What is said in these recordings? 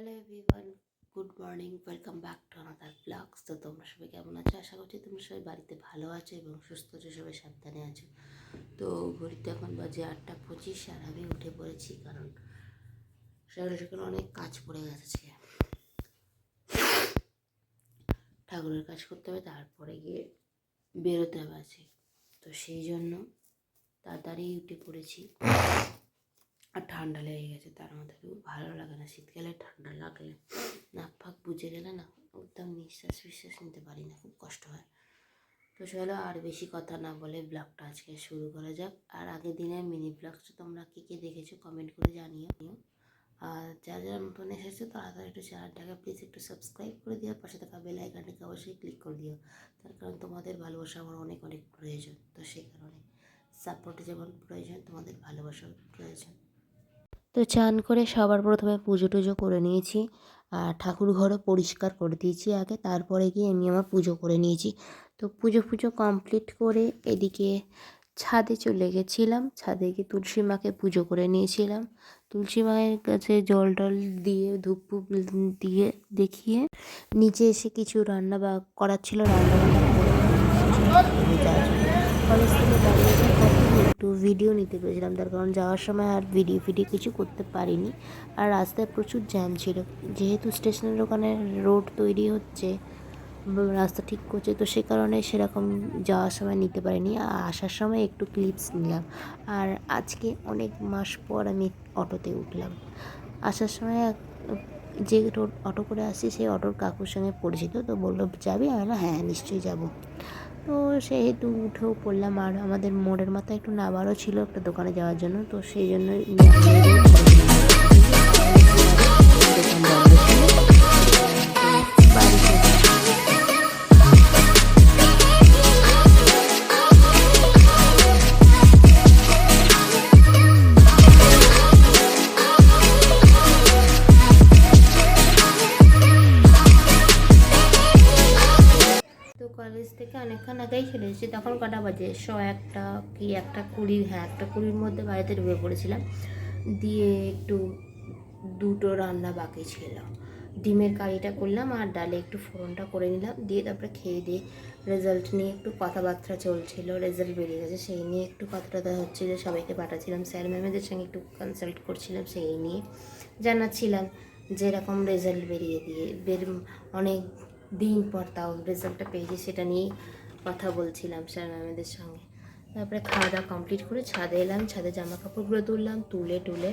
Hello everyone good morning welcome back to another blogs তো তোমরা সবাই কেমন আছো? আশা করছি তোমরা সবাই বাড়িতে ভালো আছো এবং সুস্থ আছো, সবাই সাবধানে আছো। তো ঘড়িতে এখন বাজে আটটা পঁচিশ আর আমি উঠে পড়েছি কারণ সকালে সকালে অনেক কাজ পড়ে গেছে। ঠাকুরের কাজ করতে হবে, তারপরে গিয়ে বেরোতে হবে আছে তো সেই জন্য তাড়াতাড়ি উঠে পড়েছি। আর ঠান্ডা লেগে গেছে, তার মধ্যে ভালো লাগে না। শীতকালে ঠান্ডা লাগলে নাক ফাক বুঝে গেলে না, একদম নিঃশ্বাস বিশ্বাস নিতে পারি না, খুব কষ্ট হয়। তো চলো আর বেশি কথা না বলে ব্লগটা আজকে শুরু করা যাক। আর আগের দিনের মিনি ব্লগটা তোমরা কী কী দেখেছ কমেন্ট করে জানিও। আর যারা যারা নতুন এসেছ, তাড়াতাড়ি একটু চ্যানেলটাকে প্লিজ একটু সাবস্ক্রাইব করে দিও। পাশে থাকা বেল আইকনটাকে অবশ্যই ক্লিক করে দিও। তার কারণ তোমাদের ভালোবাসা আমার অনেক অনেক প্রয়োজন। তো সেই কারণে সাপোর্ট যেমন প্রয়োজন, তোমাদের ভালোবাসাও প্রয়োজন। তো চান করে সবার প্রথমে পুজো টুজো করে নিয়েছি। আর ঠাকুর ঘরও পরিষ্কার করে দিয়েছি আগে, তারপরে গিয়ে আমি আমার পুজো করে নিয়েছি। তো পুজো ফুজো কমপ্লিট করে এদিকে ছাদে চলে গেছিলাম। ছাদে গিয়ে তুলসী মাকে পুজো করে নিয়েছিলাম। তুলসী মায়ের কাছে জল টল দিয়ে, ধূপ দিয়ে দেখিয়ে নিচে এসে কিছু রান্না বা করার ছিল, রান্না বান্না করে কলেজ থেকে একটু ভিডিও নিতে পেরেছিলাম। তার কারণ যাওয়ার সময় আর ভিডিও ফিডিও কিছু করতে পারিনি। আর রাস্তায় প্রচুর জ্যাম ছিল। যেহেতু স্টেশনের ওখানে রোড তৈরি হচ্ছে, রাস্তা ঠিক করছে, তো সে কারণে সেরকম যাওয়ার সময় নিতে পারিনি। আর আসার সময় একটু ক্লিপস নিলাম। আর আজকে অনেক মাস পর আমি অটোতে উঠলাম। আসার সময় যে অটো করে আসছি সেই অটোর কাকুর সঙ্গে পরিচিত। তো বলল যাবি? আমি বললাম, হ্যাঁ নিশ্চয়ই যাব। তো সেহেতু উঠেও পড়লাম আর আমাদের মোড়ের মাথায় একটু নাবারও ছিল একটা দোকানে যাওয়ার জন্য। তো সেই জন্য অনেকক্ষণ আগেই চলে এসেছি তখন কটা বাজে? শ একটা কি একটা কুড়ি হ্যাঁ একটা কুড়ির মধ্যে বাড়িতে ঢুকে পড়েছিলাম। দিয়ে একটু দুটো রান্না বাকি ছিল। ডিমের কারিটা করলাম আর ডালে একটু ফোড়নটা করে নিলাম। দিয়ে তারপরে খেয়ে দিয়ে রেজাল্ট নিয়ে একটু কথাবার্তা চলছিল রেজাল্ট বেরিয়ে গেছে। সেই নিয়ে একটু কথাটা হচ্ছিল, সবাইকে পাঠাচ্ছিলাম। স্যার ম্যামেদের সঙ্গে একটু কনসাল্ট করছিলাম সেই নিয়ে। জানাচ্ছিলাম যে এরকম রেজাল্ট বেরিয়ে দিয়ে বের অনেক দিন পর তাও রেজাল্টটা পেয়েছি, সেটা নিয়েই কথা বলছিলাম স্যার ম্যামেদের সঙ্গে। তারপরে খাওয়া দাওয়া কমপ্লিট করে ছাদে এলাম, ছাদে জামা কাপড়গুলো তুললাম, তুলে টুলে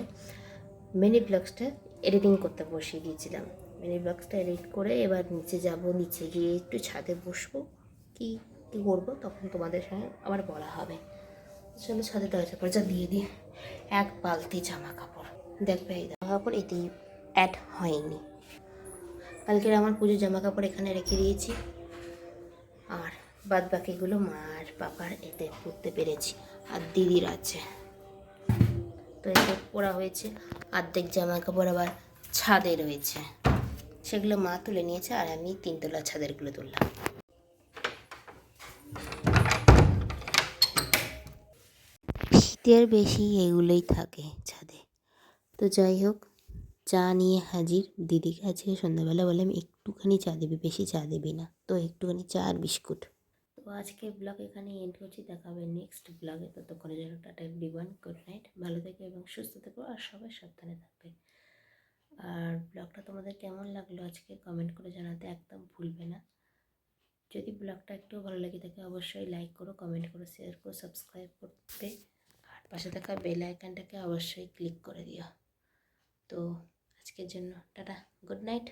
মিনি ব্লগসটা এডিটিং করতে বসিয়ে দিয়েছিলাম। মিনি ব্লগসটা এডিট করে এবার নিচে যাব, নিচে গিয়ে একটু ছাদে বসবো, কি, কী করব তখন তোমাদের সঙ্গে আবার বলা হবে। চলো ছাদে দরজা ফরজা দিয়ে দিই, এক বালতি জামা কাপড় দেখবে এই জামা কাপড় এতেই অ্যাড হয়নি। কালকের আমার পুজোর জামা কাপড় এখানে রেখে দিয়েছি। আর বাদ বাকিগুলো মার পাপার এতে পরতে পেরেছি আর দিদির আছে। তো এতে পরা হয়েছে অর্ধেক জামা কাপড় আবার ছাদে রয়েছে। সেগুলো মা তুলে নিয়েছে আর আমি তিনতলা ছাদেরগুলো তুললাম। শীতের বেশি এগুলোই থাকে ছাদে। তো যাই হোক, চা নিয়ে হাজির। দিদির কাছে সন্ধ্যাবেলা বললাম, একটুখানি চা দিবি, বেশি চা দিবি না। তো একটুখানি চা আর বিস্কুট। তো আজকে ব্লগ এখানে এন্ড করছি। দেখা হবে নেক্সট ব্লগে ততক্ষণের জন্য টাটা এভরিওয়ান গুড নাইট ভালো থেকো এবং সুস্থ থেকো আর সবাই সাবধানে থাকবে। আর ব্লগটা তোমাদের কেমন লাগল আজকে কমেন্ট করে জানাতে একদম ভুলবে না। যদি ব্লগটা একটু ভালো লেগে থাকে অবশ্যই লাইক করো কমেন্ট করো শেয়ার করো সাবস্ক্রাইব করতে আর পাশে থাকা বেল আইকনটাকে অবশ্যই ক্লিক করে দিও। তো আজকের জন্য টাটা গুড নাইট